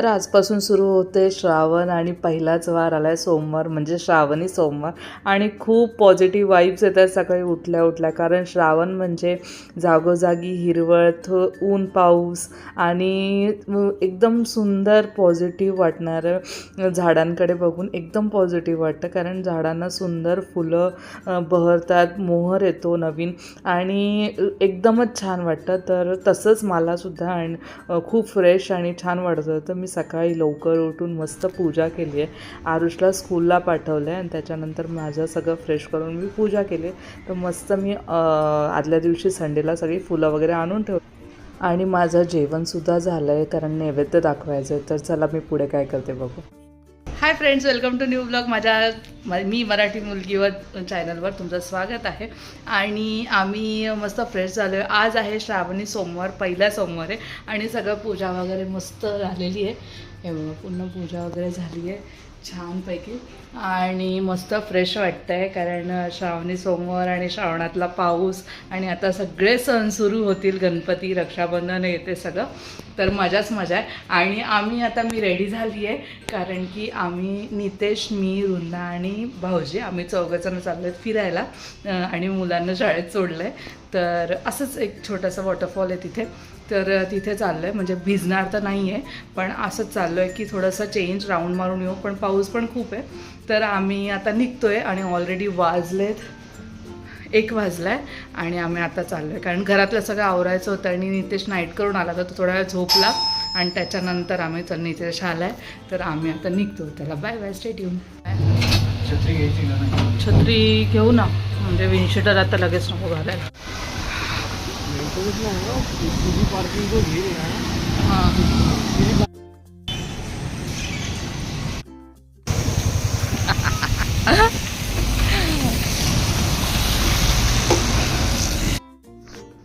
तर आजपासून सुरू होते श्रावण आणि पहिलाच वार आला आहे सोमवार म्हणजे श्रावणी सोमवार. आणि खूप पॉझिटिव्ह वाईब्स येतात सकाळी उठल्या उठल्या कारण श्रावण म्हणजे जागोजागी हिरवळ थ ऊन पाऊस आणि एकदम सुंदर पॉझिटिव्ह वाटणारं झाडांकडे बघून एकदम पॉझिटिव्ह वाटतं कारण झाडांना सुंदर फुलं बहरतात मोहर येतो नवीन आणि एकदमच छान वाटतं. तर तसंच मलासुद्धा आणि खूप फ्रेश आणि छान वाटतं तर मी सकाळी लवकर उठून मस्त पूजा केली आहे. आरुषला स्कूलला पाठवलं आहे आणि त्याच्यानंतर माझं सगळं फ्रेश करून मी पूजा केली आहे. तर मस्त मी आदल्या दिवशी संडेला सगळी फुलं वगैरे आणून ठेव आणि माझं जेवणसुद्धा झालं आहे कारण नैवेद्य दाखवायचं आहे तर चला मी पुढे काय करते बघू. Hi friends welcome to new blog माझ्या म- मी मराठी मुलगीवर चॅनलवर तुमचं स्वागत आहे. आणि आम्ही मस्त फ्रेश झालो आहे आज आहे श्रावणी सोमवार पहिला सोमवार आहे. आणि सगळं पूजा वगैरे मस्त झालेली आहे. हे बघा पूर्ण पूजा वगैरे झाली आहे. छानपैकी. आणि मस्त फ्रेश वाटतं आहे कारण श्रावणी सोमवार आणि श्रावणातला पाऊस आणि आता सगळे सण सुरू होतील गणपती रक्षाबंधन येते सगळं. तर मजाच मजा आहे. आणि आम्ही आता मी रेडी झाली आहे कारण की आम्ही नितेश मी रुंदा आणि भाऊजी आम्ही चौघजण चाललो आहेत फिरायला आणि मुलांना शाळेत सोडलं आहे तर असंच एक छोटंसं वॉटरफॉल आहे तिथे. तर तिथे चाललो आहे म्हणजे भिजणार तर नाही आहे पण असंच चाललो आहे की थोडंसं चेंज राऊंड मारून येऊ. पण पाऊस पण खूप आहे. तर आम्ही आता निघतो आहे आणि ऑलरेडी वाजलेत एक वाजला आहे आणि आम्ही आता चाललो आहे कारण घरातलं सगळं आवरायचं होतं आणि नितेश नाईट करून आला तर तो थोडा वेळ झोपला आणि त्याच्यानंतर आम्ही चल नितेश आला आहे तर आम्ही आता निघतो त्याला. बाय बाय स्टेट येऊन छत्री घ्यायची छत्री घेऊ ना. म्हणजे विनशिटर आता लगेच नको घालायला. तुझी पार्किंग तो घे ना हां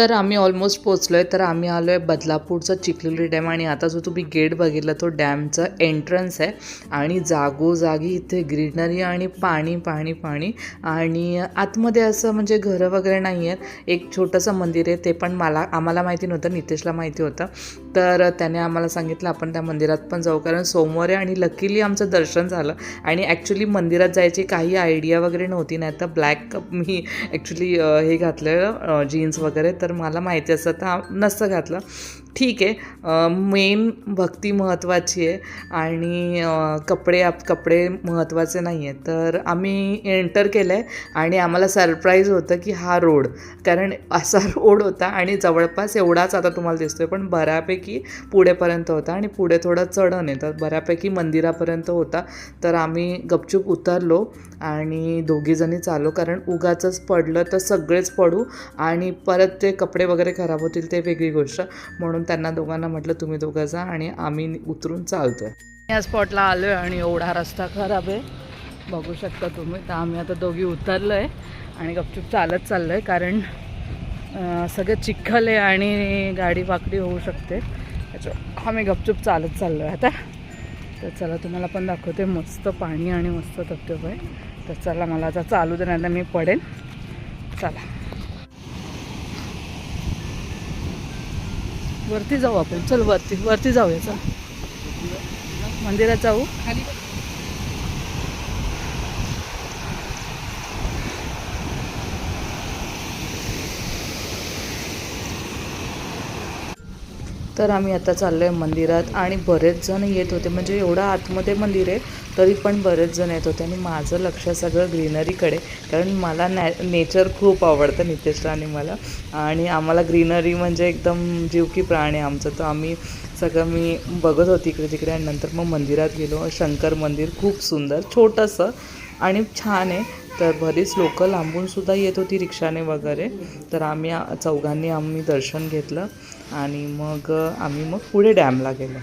तर आम्ही ऑलमोस्ट पोचलो आहे तर आम्ही आलो आहे बदलापूरचा चिखलोली डॅम आणि आता जो तुम्ही गेट बघितला तो डॅमचा एंट्रन्स आहे. आणि जागोजागी इथे ग्रीनरी आणि पाणी पाणी पाणी आणि आतमध्ये असं म्हणजे घरं वगैरे नाही आहेत एक छोटंसं मंदिर आहे ते पण मला आम्हाला माहिती नव्हतं नितेशला माहिती होतं. तर त्याने आम्हाला सांगितलं आपण त्या मंदिरात पण जाऊ. कारण सोमवारी आणि लकीली आमचं दर्शन झालं. आणि ॲक्च्युली मंदिरात जायची काही आयडिया वगैरे नव्हती नाही तर ब्लॅक मी ॲक्च्युली हे घातलेलं जीन्स वगैरे. तर तर मला माहिती असतं तर नसतं घातलं. ठीक आहे मेन भक्ती महत्त्वाची आहे आणि कपडे आप कपडे महत्त्वाचे नाही आहेत. तर आम्ही एंटर केलं आहे आणि आम्हाला सरप्राईज होतं की हा रोड कारण असा रोड होता आणि जवळपास एवढाच आता तुम्हाला दिसतोय पण बऱ्यापैकी पुढेपर्यंत होता आणि पुढे थोडं चढण आहे. तर बऱ्यापैकी मंदिरापर्यंत होता. तर आम्ही गपचूप उतरलो आणि दोघीजणी चालो. कारण उगाचंच पडलं तर सगळेच पडू आणि परत ते कपडे वगैरे खराब होतील ते वेगळी गोष्ट. म्हणून त्यांना दोघांना म्हटलं तुम्ही दोघं जा आणि आम्ही उतरून चालतो आहे या स्पॉटला आलो आहे आणि एवढा रस्ता खराब आहे. बघू शकता तुम्ही तर आम्ही आता दोघी उतरलो आहे आणि गपचूप चालत चाललो आहे कारण सगळं चिखल आहे आणि गाडी वाकडी होऊ शकते. त्याच्या आम्ही गपचूप चालत चाललो आहे आता. तर चला तुम्हाला पण दाखवते मस्त पाणी आणि मस्त धबधबा. आहे तर चला मला आता चालू दे नाही मी पडेल चला. वरती जाऊ आपण. चल वरती वरती जाऊया चल. मंदिरात जाऊ. तर आम्ही आता चाललो आहे मंदिरात आणि बरेच जण येत होते. म्हणजे एवढं आतमध्ये मंदिर आहे तरी पण बरेच जण येत होते. आणि माझं लक्ष सगळं ग्रीनरीकडे कारण मला नॅ नेचर खूप आवडतं नितेश राणे मला. आणि आम्हाला ग्रीनरी म्हणजे एकदम जीव की प्राण आहे आमचं. तर आम्ही सगळं मी बघत होती इकडे तिकडे आणि नंतर मग मंदिरात गेलो. शंकर मंदिर खूप सुंदर छोटंसं आणि छान आहे. तर बरीच लोकं लांबूनसुद्धा येत होती रिक्षाने वगैरे. तर आम्ही चौघांनी आम्ही दर्शन घेतलं आणि मग आम्ही मग पुढे डॅमला गेलो.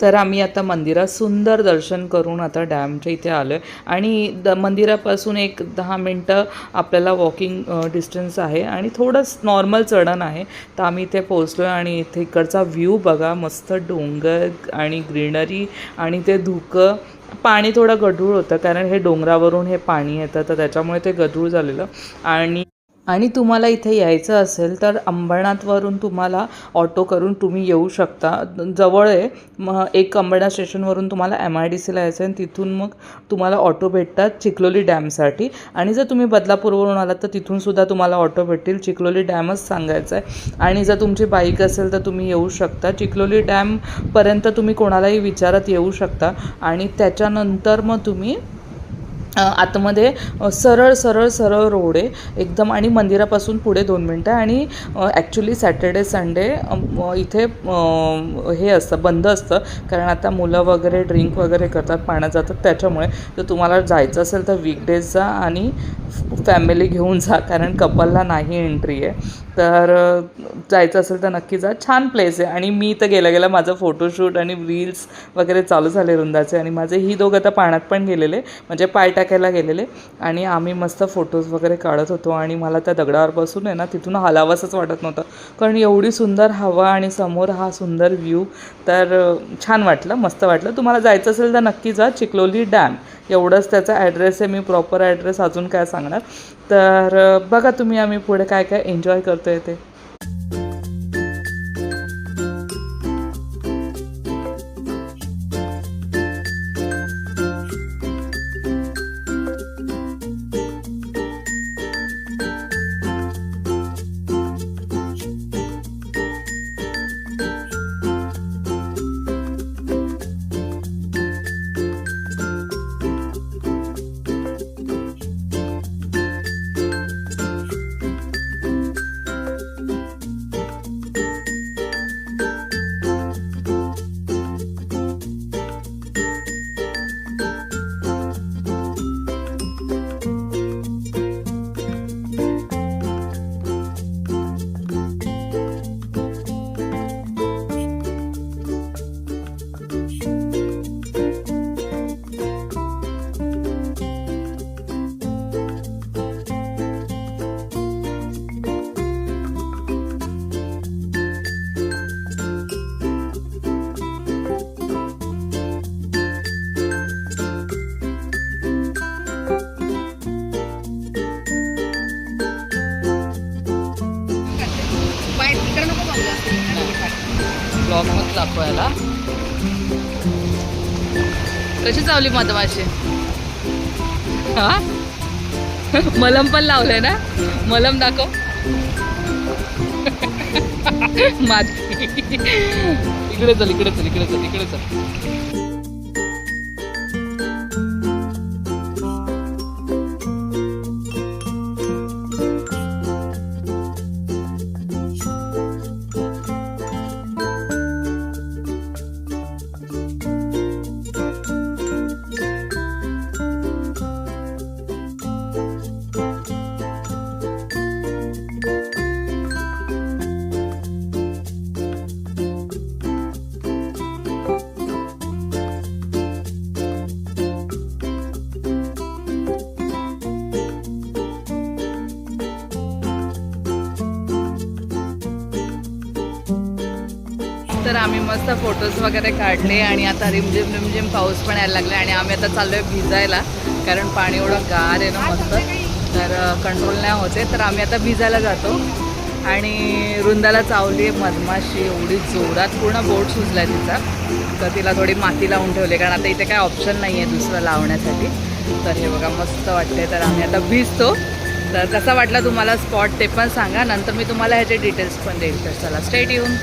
तर आम्ही आता मंदिरात सुंदर दर्शन करून आता डॅमच्या इथे आलो आहे आणि द मंदिरापासून एक दहा मिनटं आपल्याला वॉकिंग डिस्टन्स आहे. आणि थोडंच नॉर्मल चढण आहे. तर आम्ही इथे पोचलो आहे आणि इथे इकडचा व्ह्यू बघा. मस्त डोंगर आणि ग्रीनरी आणि ते धुकं. पाणी थोडं गढूळ होतं. कारण हे डोंगरावरून हे पाणी येतं. तर त्याच्यामुळे ते गढूळ झालेलं. आणि आणि तुम्हाला इथे यायचं असेल तर अंबरनाथवरून तुम्हाला ऑटो करून तुम्ही येऊ शकता. जवळ आहे मग एक अंबरनाथ स्टेशनवरून तुम्हाला एम आय डी सीला यायचं आहे आणि तिथून मग तुम्हाला ऑटो भेटतात चिखलोली डॅमसाठी. आणि जर तुम्ही बदलापूरवरून आलात तर तिथूनसुद्धा तुम्हाला ऑटो भेटतील. चिखलोली डॅमच सांगायचं आहे. आणि जर तुमची बाईक असेल तर तुम्ही येऊ शकता. चिखलोली डॅमपर्यंत तुम्ही कोणालाही विचारत येऊ शकता. आणि त्याच्यानंतर मग तुम्ही आतमध्ये सरळ सरळ सरळ रोड आहे एकदम आणि मंदिरापासून पुढे दोन मिनटं आणि ॲक्च्युली सॅटर्डे संडे इथे हे असतं बंद असतं. कारण आता मुलं वगैरे ड्रिंक वगैरे करतात पाण्यात जातात. त्याच्यामुळे तर तुम्हाला जायचं असेल तर वीकडेज जा आणि फॅमिली घेऊन जा. कारण कपलला नाही एंट्री आहे. तर जायचं असेल तर नक्की जा. छान प्लेस आहे. आणि मी तर गेल्या गेल्या माझं फोटोशूट आणि रील्स वगैरे चालू झाले रुंदाचे. आणि माझे ही दोघं आता पाण्यात पण गेलेले. म्हणजे पाय टाकायला गेलेले. आणि आम्ही मस्त फोटोज वगैरे काढत होतो आणि मला त्या दगडावर बसून आहे ना तिथून हलावंसंच वाटत नव्हतं. कारण एवढी सुंदर हवा आणि समोर हा सुंदर व्ह्यू तर छान वाटलं मस्त वाटलं. तुम्हाला जायचं असेल तर नक्की जा चिखलोली डॅम एवढंच त्याचा ॲड्रेस आहे मी प्रॉपर ॲड्रेस अजून काय सांगणार. तर बघा तुम्ही आम्ही पुढे काय काय एन्जॉय करतो आहे ते. ब्लॉगमध्ये दाखवायला. कशी चावली मधमाशी? हा? मलम पण लावलंय ना? मलम दाखव. माझी. इकडे चल इकडे चल इकडे चल इकडे चल. तर आम्ही मस्त फोटोज वगैरे काढले आणि आता रिमझिम रिमझिम पाऊस पण यायला लागला आणि आम्ही आता चाललोय भिजायला कारण पाणी एवढं गार आहे ना मस्त. तर कंट्रोल नाही होते तर आम्ही आता भिजायला जातो. आणि रुंदाला चावली आहे मधमाशी एवढी जोरात पूर्ण बोट सुजलाय तिचा. तर तिला थोडी माती लावून ठेवली कारण आता इथे काय ऑप्शन नाही आहे दुसरं लावण्यासाठी. तर हे बघा मस्त वाटते तर आम्ही आता भिजतो. तर कसा वाटला तुम्हाला स्पॉट ते पण सांगा. नंतर मी तुम्हाला ह्याचे डिटेल्स पण देईल. तर चला स्टेट येऊन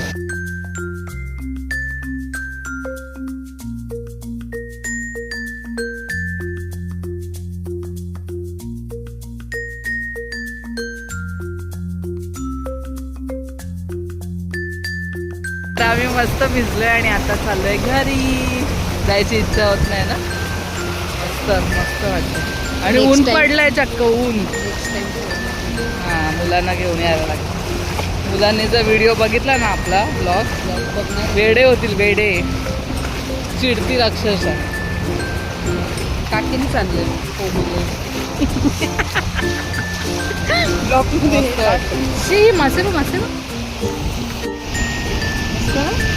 तर आम्ही मस्त भिजलोय आणि आता चाललोय घरी. जायची इच्छा होत नाही ना? मस्त मस्त वाटतं आणि ऊन पडलंय चक्क ऊन. हा मुलांना घेऊन यायला लागतं मुलांनी जर व्हिडिओ बघितला ना आपला ब्लॉग वेडे होतील वेडे. चिडती अक्षरशः. काकीने चालले ब्लॉक मस्त वाटतं. शी मासे मासे बघ मस्त.